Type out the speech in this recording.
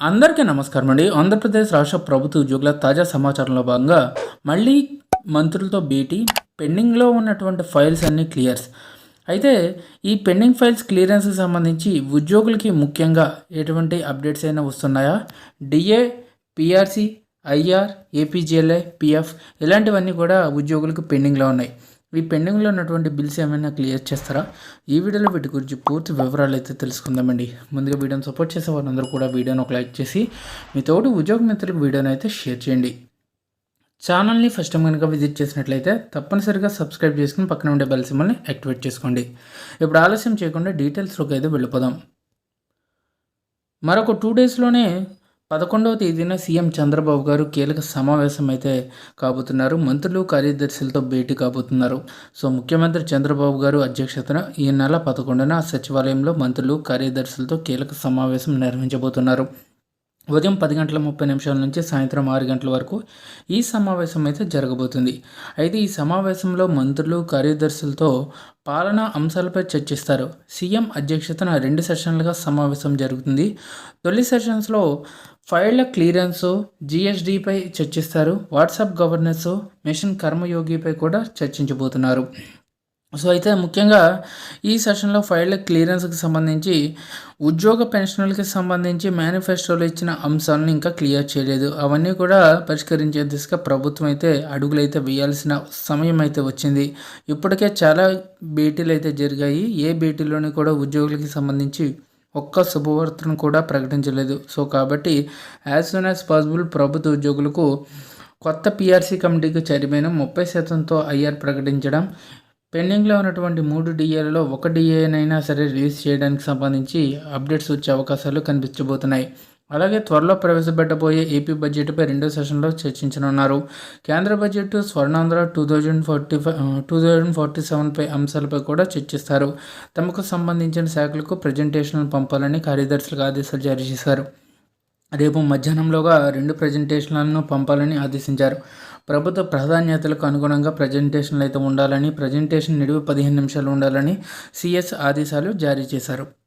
అందరికీ నమస్కారం అండి. ఆంధ్రప్రదేశ్ రాష్ట్ర ప్రభుత్వ ఉద్యోగుల తాజా సమాచారంలో భాగంగా మళ్ళీ మంత్రులతో భేటీ పెండింగ్లో ఉన్నటువంటి ఫైల్స్ అన్నీ క్లియర్స్. అయితే ఈ పెండింగ్ ఫైల్స్ క్లియరెన్స్కి సంబంధించి ఉద్యోగులకి ముఖ్యంగా ఎటువంటి అప్డేట్స్ అయినా వస్తున్నాయా? DA PRC IR APGLI PF ఇలాంటివన్నీ కూడా ఉద్యోగులకు పెండింగ్లో ఉన్నాయి. ఈ పెండింగ్లో ఉన్నటువంటి బిల్స్ ఏమైనా క్లియర్ చేస్తారా? ఈ వీడియోలో వీటి గురించి పూర్తి వివరాలు అయితే తెలుసుకుందామండి. ముందుగా వీడియోని సపోర్ట్ చేసే వాళ్ళందరూ కూడా వీడియోని ఒక లైక్ చేసి మీ తోటి ఉద్యోగ మిత్రులకు వీడియోని అయితే షేర్ చేయండి. ఛానల్ని ఫస్ట్ టైం కనుక విజిట్ చేసినట్లయితే తప్పనిసరిగా సబ్స్క్రైబ్ చేసుకుని పక్కన ఉండే బెల్ సింబల్ని యాక్టివేట్ చేసుకోండి. ఇప్పుడు ఆలస్యం చేయకుండా డీటెయిల్స్లోకి అయితే వెళ్ళిపోదాం. మరొక టూ డేస్లోనే పదకొండవ తేదీన సీఎం చంద్రబాబు గారు కీలక సమావేశం అయితే కాబోతున్నారు. మంత్రులు కార్యదర్శులతో భేటీ కాబోతున్నారు. సో ముఖ్యమంత్రి చంద్రబాబు గారు అధ్యక్షతన ఈ నెల పదకొండున సచివాలయంలో మంత్రులు కార్యదర్శులతో కీలక సమావేశం నిర్వహించబోతున్నారు. ఉదయం పది గంటల ముప్పై నిమిషాల నుంచి సాయంత్రం ఆరు గంటల వరకు ఈ సమావేశం అయితే జరగబోతుంది. అయితే ఈ సమావేశంలో మంత్రులు కార్యదర్శులతో పాలనా అంశాలపై చర్చిస్తారు. సీఎం అధ్యక్షతన రెండు సెషన్లుగా సమావేశం జరుగుతుంది. తొలి సెషన్స్లో ఫైళ్ళ క్లియరెన్స్ జిఎస్డిపై చర్చిస్తారు. వాట్సాప్ గవర్నెన్స్ మిషన్ కర్మయోగిపై కూడా చర్చించబోతున్నారు. సో అయితే ముఖ్యంగా ఈ సెషన్లో ఫైళ్ళ క్లియరెన్స్కి సంబంధించి ఉద్యోగ పెన్షన్లకి సంబంధించి మేనిఫెస్టోలో ఇచ్చిన అంశాలను ఇంకా క్లియర్ చేయలేదు. అవన్నీ కూడా పరిష్కరించే దిశగా ప్రభుత్వం అయితే అడుగులు అయితే వేయాల్సిన సమయం అయితే వచ్చింది. ఇప్పటికే చాలా భేటీలు అయితే జరిగాయి. ఏ భేటీలోని కూడా ఉద్యోగులకి సంబంధించి ఒక్క శుభవార్తను కూడా ప్రకటించలేదు. సో కాబట్టి యాజ్ సూన్ యాజ్ పాసిబుల్ ప్రభుత్వ ఉద్యోగులకు కొత్త పిఆర్సీ కమిటీకి చైర్మన్ ముప్పై శాతంతో ఐఆర్ ప్రకటించడం పెండింగ్లో ఉన్నటువంటి మూడు డిఏలలో ఒక డిఏనైనా సరే రిలీజ్ చేయడానికి సంబంధించి అప్డేట్స్ వచ్చే అవకాశాలు కనిపించబోతున్నాయి. అలాగే త్వరలో ప్రవేశపెట్టబోయే ఏపీ బడ్జెట్పై రెండో సెషన్లో చర్చించనున్నారు. కేంద్ర budget Swarnandhra two thousand forty five two thousand forty సెవెన్పై అంశాలపై కూడా చర్చిస్తారు. తమకు సంబంధించిన శాఖలకు ప్రజెంటేషన్లు పంపాలని కార్యదర్శులకు ఆదేశాలు జారీ చేశారు. రేపు మధ్యాహ్నంలోగా రెండు ప్రజెంటేషన్లను పంపాలని ఆదేశించారు. ప్రభుత్వ ప్రాధాన్యతలకు అనుగుణంగా ప్రజెంటేషన్లు అయితే ఉండాలని ప్రజెంటేషన్ నిడివి పదిహేను నిమిషాలు ఉండాలని సిఎస్ ఆదేశాలు జారీ చేశారు.